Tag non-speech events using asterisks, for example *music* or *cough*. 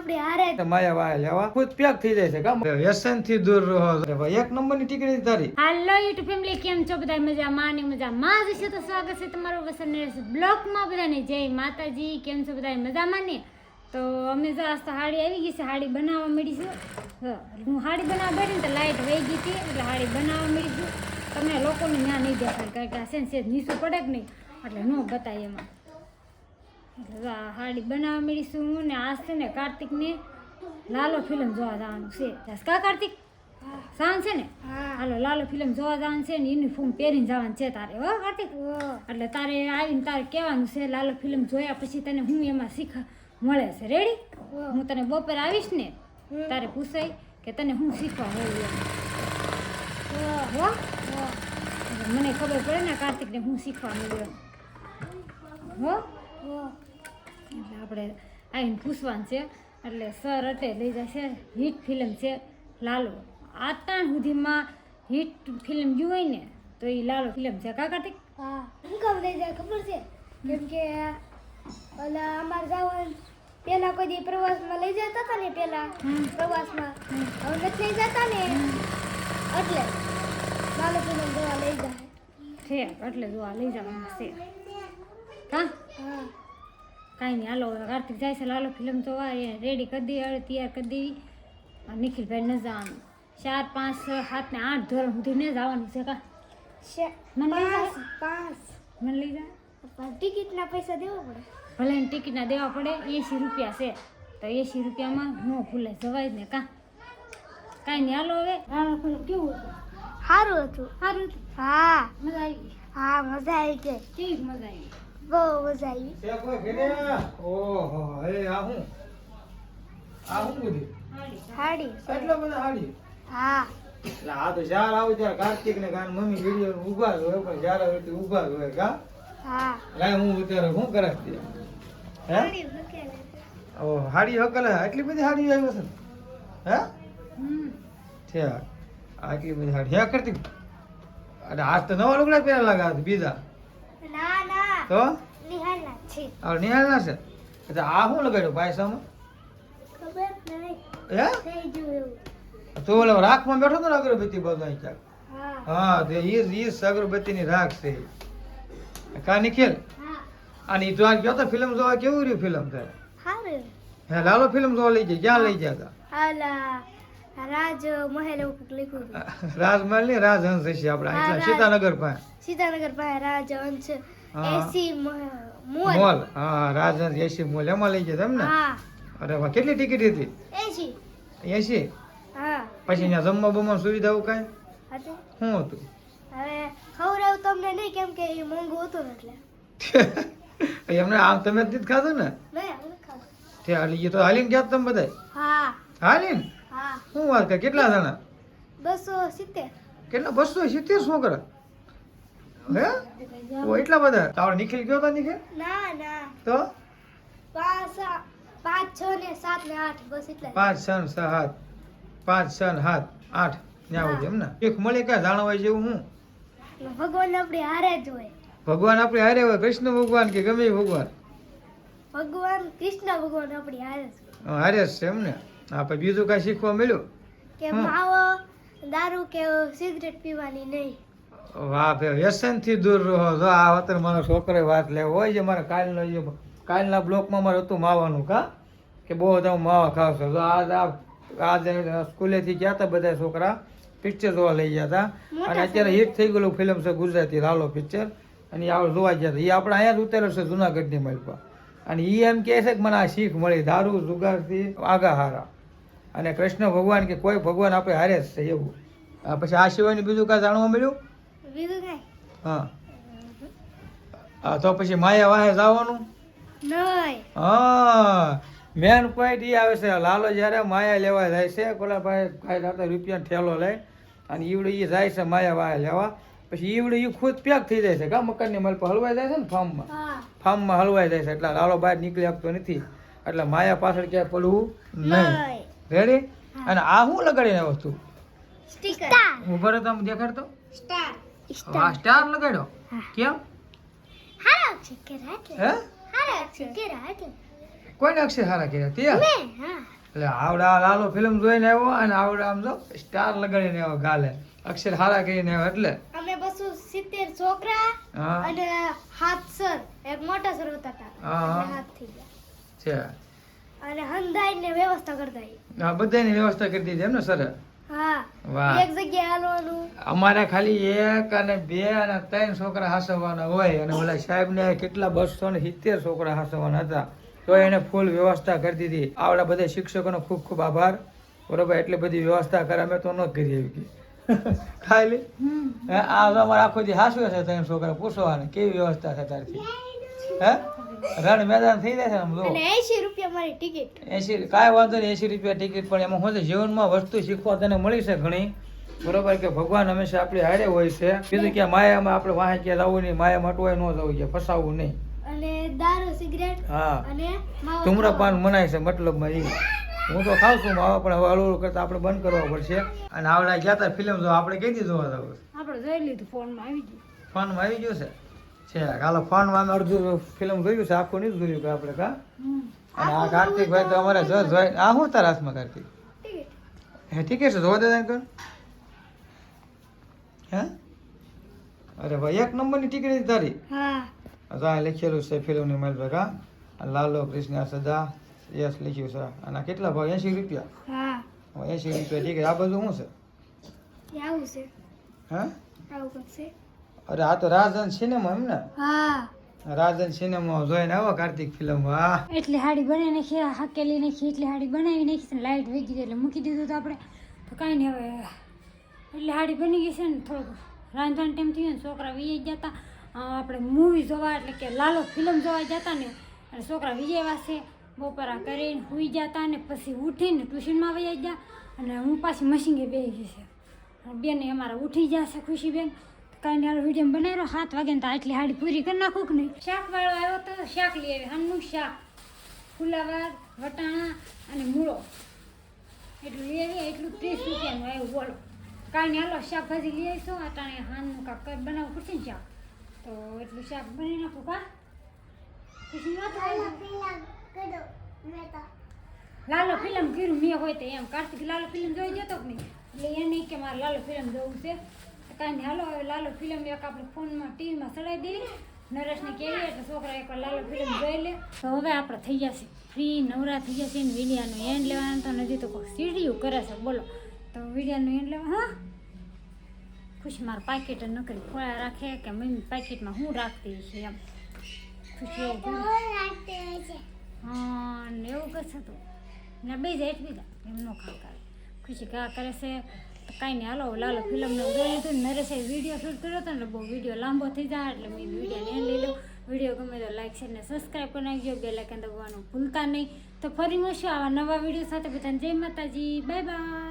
આપણી હારે. માયા વાય લેવા ખુદ પેક થઈ જાય છે કામ. વ્યસનથી દૂર રહો અરે ભાઈ, એક નંબરની ટિકિટ તારી. હાલો યુટ્યુબ ફેમિલી કેમ છો? બધા મજામાં ને મજામાં જ છે? તો સ્વાગત છે તમારું વસન બ્લોગમાં બધાને. જય માતાજી કેમ છો બધા મજામાં ને? તો અમે જો આજ તો હાડી આવી ગઈ છે હાડી બનાવવા મળી છે. હું હાડી બનાવવા બેઠી ને તો લાઈટ વહી ગઈ હતી એટલે હાડી બનાવવા મળી છું તમને લોકોને ત્યાં નહીં દેખાય કારણ કે આ સેન્સ નીચું પડે કે નહીં? એટલે ન બતાય એમાં. હાડી બનાવવા મળીશું ને છે ને કાર્તિકને લાલો ફિલ્મ જોવા જવાનું છે. કા કાર્તિક? સાંજ છે ને? હાલો લાલો ફિલ્મ જોવા જવાનું છે ને યુનિફોર્મ પહેરીને જવાનું છે તારે. હો કાર્તિક? એટલે તારે આવીને તારે કહેવાનું છે લાલો ફિલ્મ જોયા પછી તને હું એમાં શીખ મળે છે. રેડી હું. તને બપોર આવીશ ને તારે પૂછાય કે તને હું શીખવા મળ્યું હો. મને ખબર પડે ને કાર્તિકને હું શીખવા મળ્યું હો? હો. એટલે આપણે આવીને પૂછવાનું છે. એટલે સર અટે લઈ જશે. હિટ ફિલ્મ છે લાલો. આતાણ સુધીમાં હિટ ફિલ્મ જોઈ હોય ને તો એ લાલો ફિલ્મ છે. કા કાર્તિક? હા. હું કામ લઈ જાય ખબર છે? કેમ કે ઓલા અમારે જવાનું પેલા કોઈ દી પ્રવાસમાં લઈ જતા હતા ને પેલા. પ્રવાસમાં. હવે નથી લઈ જતા ને એટલે લાલો ફિલ્મ જોવા લઈ જાય. છે એટલે જોવા લઈ જવાનું છે. હા? હા. કાંઈ નહીં હાલો કાર્તિક જાય છે હાલો ફિલ્મ જોવા એ રેડી કરી હવે તૈયાર કરી દેવી નિખિલભાઈ ન જવાનું. ચાર પાંચ સાત ને આઠ ધોરણ સુધી ને જવાનું છે કા? મને પાંચ મને લઈ જાય ટિકિટના પૈસા દેવા પડે? ભલે ટિકિટના દેવા પડે એંસી રૂપિયા છે. તો એંસી રૂપિયામાં ન ભૂલે જવાય ને કાં? કાંઈ નહીં હાલો હવે. કેવું હતું? સારું હતું. સારું હતું. હા. મજા આવી હા મજા આવી ગઈ. કેવી મજા આવી બહુ મજા આવી છે કોઈ ઘરે? ઓહો એ આ હું આ હું બધું હાડી એટલા બધા હાડી હા એટલે આ તો જ્યારે આવું ત્યારે કાર્તિક ને કાન મમ્મી વીડિયો ઊભા જ હોય પણ જ્યારે હોય તે ઊભા જ હોય કા? હા। લાય હું અત્યારે શું કરે? છે હે? હાડી મૂકેલી. ઓ હાડી હકલે એટલી બધી હાડી આવી છે ને? હે? હમ. છે આટલી બધી હાડી. હે કરતી અરે આજ તો નવા લુગડા પહેરા લાગે આ તો બીજા. ના ના. તો? નિહાળના નિહાળ ના છે? એટલે આ શું લગાડ્યું પાયસામાં ખબર નહીં હે? થઈ ગયું એવું. તો ઓલો રાખમાં બેઠો તો અગરબત્તી બધો ક્યાંક હા. હા તે ઈ ઈ અગરબત્તીની રાખ છે. કા નિખિલ? અને ઈ તો આ ગયો તો ફિલ્મ જોવા કેવું રહ્યું ફિલ્મ તારે? હે લાલો ફિલ્મ જોવા લઈ ગયા ક્યાં લઈ ગયા હતા હાલા રાજ મહેલ લખ્યું રાજમહેલની રાજહંસ છે રાજ. સીતાનગર પાસે. સીતાનગર પાસે રાજ અંશ હા. AC mall. મોલ. હા રાજન એસી મોલ. એમાં લઈ ગયા તમને અરે વાહ કેટલી ટિકિટ હતી? એસી. એસી? હા. પછી ત્યાં જમવા બમવા સુવિધા કાંઈ? શું હતું? હવે ખવડાવું તમને નહીં કેમ કે એ મોંઘું હતું એટલે. એમને આમ તમે જ ખાધું ને? તે હાલી એ તો હાલીન ગયા તમે બધા હા. હાલીન? હા. શું વાત કરે? કેટલા જણા? બસો સિત્તેર. કેટલા? બસો સિત્તેર છોકરા? હે? ઓ એટલા બધા? તાવડ નિખિલ ગયો તો નિખિલ? ના ના. તો? પાંચ પાંચ છ ને સાત ને આઠ બસ એટલા. પાંચ છ ને સાત. પાંચ છ ને સાત આઠ. ત્યાં સુધી એમ ને? એક મળે ક્યાં? જાણવા જેવું હું? ભગવાન આપણે હારે જ હોય. ભગવાન આપણે હારે હોય? કૃષ્ણ ભગવાન કે ગમે ભગવાન? ભગવાન કૃષ્ણ ભગવાન આપણી હારે જ હારે છે એમ ને? પછી બીજું કાંઈ શીખવા મળ્યું? કે. માવો દારૂ કે સિગરેટ પીવાની નહીં. વાહ ભાઈ વ્યસન દૂર રહો. જો આ વતર મારો છોકરો વાત લેવો હોય છે મારે કાલનો જે કાલના બ્લોકમાં મારે હતું માવાનું કા? કે બહુ તમે માવા ખાવ છો. તો આજ આ આજે સ્કૂલેથી ગયા હતા બધા છોકરા પિક્ચર જોવા લઈ ગયા હતા અને અત્યારે હિટ થઈ ગયેલું ફિલ્મ છે ગુજરાતી લાલો પિક્ચર અને એ આપણે જોવા ગયા હતા એ આપણે અહીંયા જ ઉતરેલો છે જુનાગઢની પર. અને એ એમ કહે છે કે મને આ શીખ મળી દારૂ જુગારથી આગા હારા અને કૃષ્ણ ભગવાન કે કોઈ ભગવાન આપણે હારે જ છે એવું. આ પછી આ સિવાયનું બીજું કાંઈ જાણવા મળ્યું? હા. હા તો પછી માયા વાહે જવાનું? હા. મેન પોઈન્ટ એ આવે છે લાલો જ્યારે માયા લેવા જાય છે પેલા ભાઈ રાતે રૂપિયા ઠેલો લઈ અને ઈવડે એ જાય છે માયા વાહે લેવા. પછી ઈવડે એ ખુદ પેક થઈ જાય છે કા મકાનની માલ પર હલવાઈ જાય છે ને ફાર્મમાં? હા. ફાર્મમાં હલવાઈ જાય છે એટલે લાલો બહાર નીકળી આપતો નથી. એટલે માયા પાછળ ક્યાંય પડવું નહીં. રેડી અને આ શું લગાડીને વસ્તુ સ્ટીકર ઊભા રહો તમે દેખાડતો. સ્ટાર સ્ટાર લગાડ્યો કેમ હારા છે કે રાતે હે હારા છે કે રાતે કોઈને અક્ષર હારા કર્યા તે મેં હા એટલે આવડા લાલો ફિલ્મ જોઈને આવ્યો અને આવડા આમ જો સ્ટાર લગાડીને આવ્યો ગાલે અક્ષર હારા કરીને આવ્યો એટલે અમે બસો સિત્તેર છોકરા અને હાથ સર એક મોટા સર હતા. એટલે હાથ થઈ ગયા છે અને હંધાઈ ને વ્યવસ્થા કરતા. બધાની વ્યવસ્થા કરી દીધી એમ ને સર અમારે ખાલી એક અને બે અને ત્રણ છોકરા હાસવવાના હોય. અને ઓલા સાહેબને કેટલા બસો ને સિત્તેર છોકરા હાસવવાના હતા. તો એને ફૂલ વ્યવસ્થા કરી દીધી. આવડા બધા શિક્ષકોનો ખૂબ ખૂબ આભાર. બરોબર? એટલી બધી વ્યવસ્થા કરે અમે તો ન કરી એવી *laughs* ખાલી? આ અમારે આખો દી હાસવે છે ત્રણ છોકરા પૂછવાના. કેવી વ્યવસ્થા છે તારથી? હે? રણ મેદાન થઈ જાય છે આમ જો. અને એસી રૂપિયા મારી ટિકિટ એસી કાંઈ વાંધો નહીં એસી રૂપિયા ટિકિટ પણ એમાં શું જીવનમાં વસ્તુ શીખવા તને મળી છે ઘણી. બરોબર કે ભગવાન હંમેશા આપણી હારે હોય છે. કીધું કે માયામાં આપણે વાહે ક્યાં જવું નહીં માયા મટવાય ન જવું છે ફસાવું નહીં. અને દારૂ સિગરેટ હા. અને ધૂમ્રપાન મનાય છે મતલબમાં એ હું તો ખાઉં છું માવા પણ હવે હળવું કરતા આપણે બંધ કરવા પડશે. અને આવડા ગયા તા ફિલ્મ જો આપણે કઈ દીધું આપણે જોઈ લીધું ફોનમાં આવી ગયું. ફોનમાં આવી ગયું છે? છે. કાલે ફોનમાં અમે અડધું ફિલ્મ જોયું છે આખું નહીં જોયું કે આપણે કા? અને આ કાર્તિકભાઈ તો અમારે જો જોઈ આ શું તારા હાથમાં કાર્તિક? હે ઠીક છે જોવા દે કર હે? અરે ભાઈ એક નંબરની ટિકિટ તારી. હા. આ લખેલું છે ફિલ્મની મારી કા? લાલો કૃષ્ણ સદા યસ લખ્યું છે. અને કેટલા ભાવ? એંશી રૂપિયા. હા. એંશી રૂપિયા ટિકિટ આ બધું શું છે? હા આવું છે. હે? આવું છે અરે આ તો રાજન સિનેમા એમ ને? હા. રાજન સિનેમા જોઈને આવો કાર્તિક ફિલ્મ વાહ એટલી હાડી બનાવી નાખી હાકેલી નાખી એટલી હાડી બનાવી નાખી લાઈટ વેગી ગઈ એટલે મૂકી દીધું તો આપણે. તો કાંઈ નહીં હવે. એટલે હાડી બની ગઈ છે ને થોડુંક રાંધણ ટાઈમ થયું ને છોકરા વીએ ગયા હતા આપણે મૂવી જોવા એટલે કે લાલો ફિલ્મ જોવા જતા ને અને છોકરા વિજય વાસે બપોરા કરીને સુઈ જતા ને પછી ઉઠીને ટ્યુશનમાં વૈયા ગયા અને હું પાછી મશીને બેસી ગઈ છે. બેન અમારા ઉઠી જશે ખુશીબેન કાંઈ નહીં વીડિયો બનાવ્યો સાત વાગે તો આટલી હાડી પૂરી કરી નાખું કે નહીં? શાક વાળો આવ્યો તો શાક લઈ આવી હનનું શાક ફુલાવાર વટાણા અને મૂળો. એટલું લઈ આવી એટલું ત્રીસ રૂપિયાનું આવ્યું બોલો. કાંઈ નહીં હાલો શાકભાજી લઈ આવીશું અટાણે હાનનું કાંક બનાવવું પડશે ને શાક. તો એટલું શાક બની નાખું કા? પછી? લાલો ફિલ્મ કર્યું મેં હોય તો એમ. કાર્તિક લાલો ફિલ્મ જોઈ જતો કે નહીં? એટલે એ નહીં કે મારે લાલો ફિલ્મ જોવું છે. કાંઈ હાલો, હવે લાલો ફિલ્મ એક આપણે ફોનમાં ટીવીમાં ચડાવી દઈએ નરેશને કહેવીએ એટલે છોકરા એકવાર લાલો ફિલ્મ જોઈ લે. તો હવે આપણે થઈ જશે ફ્રી, નવરા થઈ જશે ને વિડિયાનું એન્ડ લેવાનું તો નથી તો કોઈ સીડીયું કરે છે, બોલો. તો વિડિયાનું એન્ડ લેવા, હા? ખુશી મારા પાકેટ નકરી ખોળા રાખે કે મમ્મી પાકેટમાં હું રાખતી છે એમ. ખુશી હા, ને એવું કશું તું. ને બે જાય એટલી બીજા, એમ નો ખા કરે ખુશી કા કરે છે. તો કાંઈ નહીં. હાલો લાલો ફિલ્મને જોઈ લીધું ને નરેશે વીડિયો શૂટ કર્યો હતો ને બહુ વીડિયો લાંબો થઈ જાય, એટલે મેં વીડિયો લઈ લઈ લો વીડિયો ગમે તો લાઈક શેર ને સબસ્ક્રાઈબ કરી નાખજો બે લાઈકન દબાવવાનું ભૂલતા નહીં. તો ફરી મળશું આવા નવા વીડિયો સાથે. બધાને જય માતાજી. Bye bye